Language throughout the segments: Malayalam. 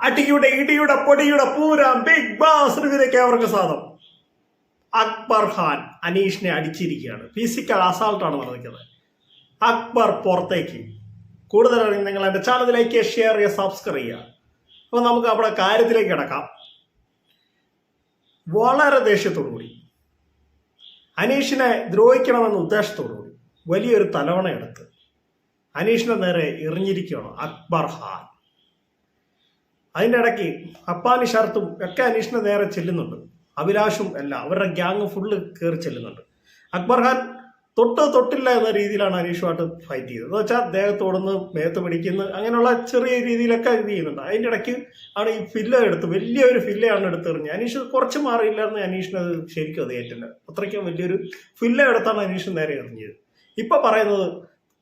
അടിയുടെ ഇടിയുടെ പൊടിയുടെ പൂരം ബിഗ് ബാസ് റിവ്യൂലേക്ക് അവർക്ക് സാധം അക്ബർ ഖാൻ അനീഷിനെ അടിച്ചിരിക്കുകയാണ്. ഫിസിക്കൽ അസാൾട്ടാണ് നടന്നിരിക്കുന്നത് അക്ബർ പുറത്തേക്ക്. കൂടുതലറിയാൻ നിങ്ങൾ എന്റെ ചാനലിലേക്ക് ഷെയർ ചെയ്യുക സബ്സ്ക്രൈബ് ചെയ്യുക. അപ്പോൾ നമുക്ക് അവിടെ കാര്യത്തിലേക്ക് കിടക്കാം. വളരെ ദേഷ്യത്തോടുകൂടി അനീഷിനെ ദ്രോഹിക്കണമെന്ന ഉദ്ദേശത്തോടുകൂടി വലിയൊരു തലവണ എടുത്ത് അനീഷിന്റെ നേരെ എറിഞ്ഞിരിക്കുകയാണ് അക്ബർ ഖാൻ. അതിന്റെ ഇടയ്ക്ക് അപ്പാനി ഷർത്തും ഒക്കെ അനീഷിന്റെ നേരെ ചെല്ലുന്നുണ്ട്. അഭിലാഷും എല്ലാം അവരുടെ ഗ്യാങ് ഫുള്ള് കയറി ചെല്ലുന്നുണ്ട്. അക്ബർ ഖാൻ തൊട്ട് തൊട്ടില്ല എന്ന രീതിയിലാണ് അനീഷുമായിട്ട് ഫൈറ്റ് ചെയ്തത്. എന്ന് വെച്ചാൽ ദേഹത്തോടുന്ന് മേത്ത് പിടിക്കുന്നു അങ്ങനെയുള്ള ചെറിയ രീതിയിലൊക്കെ ഇത് ചെയ്യുന്നുണ്ട്. അതിന്റെ ഇടയ്ക്ക് ആണ് ഈ ഫില്ല എടുത്ത് വലിയൊരു ഫില്ലയാണ് എടുത്തെറിഞ്ഞത് അനീഷ് കുറച്ച് മാറിയില്ലായിരുന്നു അനീഷിന് അത് ശരിക്കും അത് ഏറ്റില്ല. അത്രയ്ക്കും വലിയൊരു ഫില്ല എടുത്താണ് അനീഷ് നേരെ എറിഞ്ഞത്. ഇപ്പം പറയുന്നത്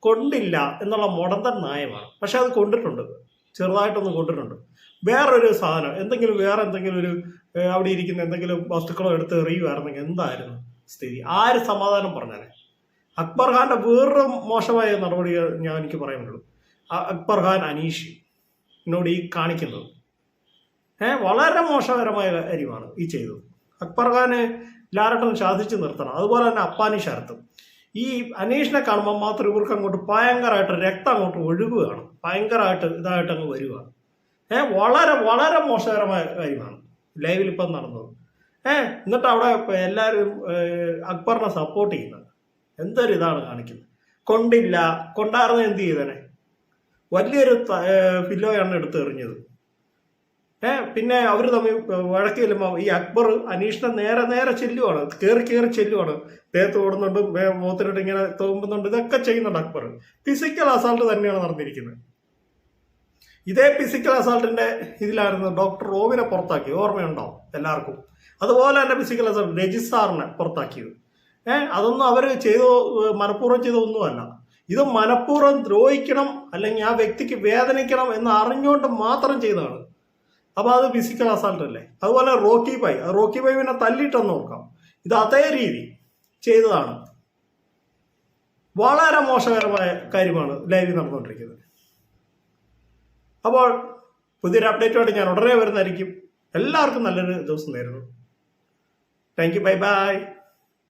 കൊണ്ടില്ല എന്നുള്ള മൊടന്തൻ നയമാണ് പക്ഷെ അത് കൊണ്ടിട്ടുണ്ട്. ചെറുതായിട്ടൊന്ന് കൊണ്ടിട്ടുണ്ട്. വേറൊരു സാധനം എന്തെങ്കിലും വേറെ എന്തെങ്കിലും ഒരു അവിടെ ഇരിക്കുന്ന എന്തെങ്കിലും വസ്തുക്കളോ എടുത്ത് എറിയുമായിരുന്നെങ്കിൽ എന്തായിരുന്നു സ്ഥിതി? ആര് സമാധാനം പറഞ്ഞാലേ? അക്ബർ ഖാന്റെ വേറൊരു മോശമായ നടപടി ഞാൻ എനിക്ക് പറയാൻ പറ്റുള്ളൂ. അക്ബർ ഖാൻ അനീഷ് എന്നോട് ഈ കാണിക്കുന്നത്. ഏഹ് വളരെ മോശകരമായ കാര്യമാണ് ഈ ചെയ്തത്. അക്ബർ ഖാന് ലാരട്ടൻ ശാസിച്ച് നിർത്തണം. അതുപോലെ തന്നെ അപ്പാനി ശരത്തും. ഈ അനീഷിനെ കാണുമ്പോൾ മാത്രം ഇവർക്ക് അങ്ങോട്ട് ഭയങ്കരമായിട്ട് രക്തം അങ്ങോട്ട് ഒഴുകുകയാണ്. ഭയങ്കരമായിട്ട് ഇതായിട്ട് അങ്ങ് വരികയാണ് ഏഹ് വളരെ വളരെ മോശകരമായ കാര്യമാണ് ലൈവിൽ ഇപ്പം നടന്നത്. ഏഹ് എന്നിട്ട് അവിടെ എല്ലാവരും അക്ബറിനെ സപ്പോർട്ട് ചെയ്യുന്നത് എന്തൊരു ഇതാണ് കാണിക്കുന്നത്? കൊണ്ടില്ല കൊണ്ടാർന്ന് എന്ത് ചെയ്തനെ? വലിയൊരു ഫിലോയാണ് എടുത്തെറിഞ്ഞത്. ഏഹ് പിന്നെ അവർ തമ്മിൽ വഴക്ക് ചെല്ലുമ്പോൾ ഈ അക്ബർ അനീഷിനെ നേരെ നേരെ ചെല്ലുവാണ്. കയറി കയറി ചെല്ലുവാണ്. ദേഹത്ത് ഓടുന്നുണ്ട് മുഖത്തിനിട്ട് ഇങ്ങനെ തോമ്പുന്നുണ്ട്. ഇതൊക്കെ ചെയ്യുന്നുണ്ട് അക്ബർ. ഫിസിക്കൽ അസാൾട്ട് തന്നെയാണ് നടന്നിരിക്കുന്നത്. ഇതേ ഫിസിക്കൽ അസാൾട്ടിന്റെ ഇതിലായിരുന്നു ഡോക്ടർ റോവിനെ പുറത്താക്കി ഓർമ്മയുണ്ടോ? എല്ലാവർക്കും. അതുപോലെ തന്നെ ഫിസിക്കൽ അസാൾട്ട് രജിസാറിനെ പുറത്താക്കിയത്. ഏഹ് അതൊന്നും അവർ ചെയ്തോ മനഃപൂർവം ചെയ്തൊന്നുമല്ല ഇത് മനഃപൂർവം ദ്രോഹിക്കണം അല്ലെങ്കിൽ ആ വ്യക്തിക്ക് വേദനിക്കണം എന്ന് അറിഞ്ഞുകൊണ്ട് മാത്രം ചെയ്തതാണ്. അപ്പൊ അത് ഫിസിക്കൽ അസാൾട്ട് അല്ലേ? അതുപോലെ റോക്കി പൈ റോക്കി ബൈ പിന്നെ തല്ലിട്ടെന്ന് നോക്കാം ഇത് അതേ രീതി ചെയ്തതാണ്. വളരെ മോശകരമായ കാര്യമാണ് ലൈവിൽ നടന്നുകൊണ്ടിരിക്കുന്നത്. അപ്പോൾ പുതിയൊരു അപ്ഡേറ്റുമായിട്ട് ഞാൻ ഉടനെ വരുന്നതായിരിക്കും. എല്ലാവർക്കും നല്ലൊരു ദിവസം നേരുന്നു. Thank you bye bye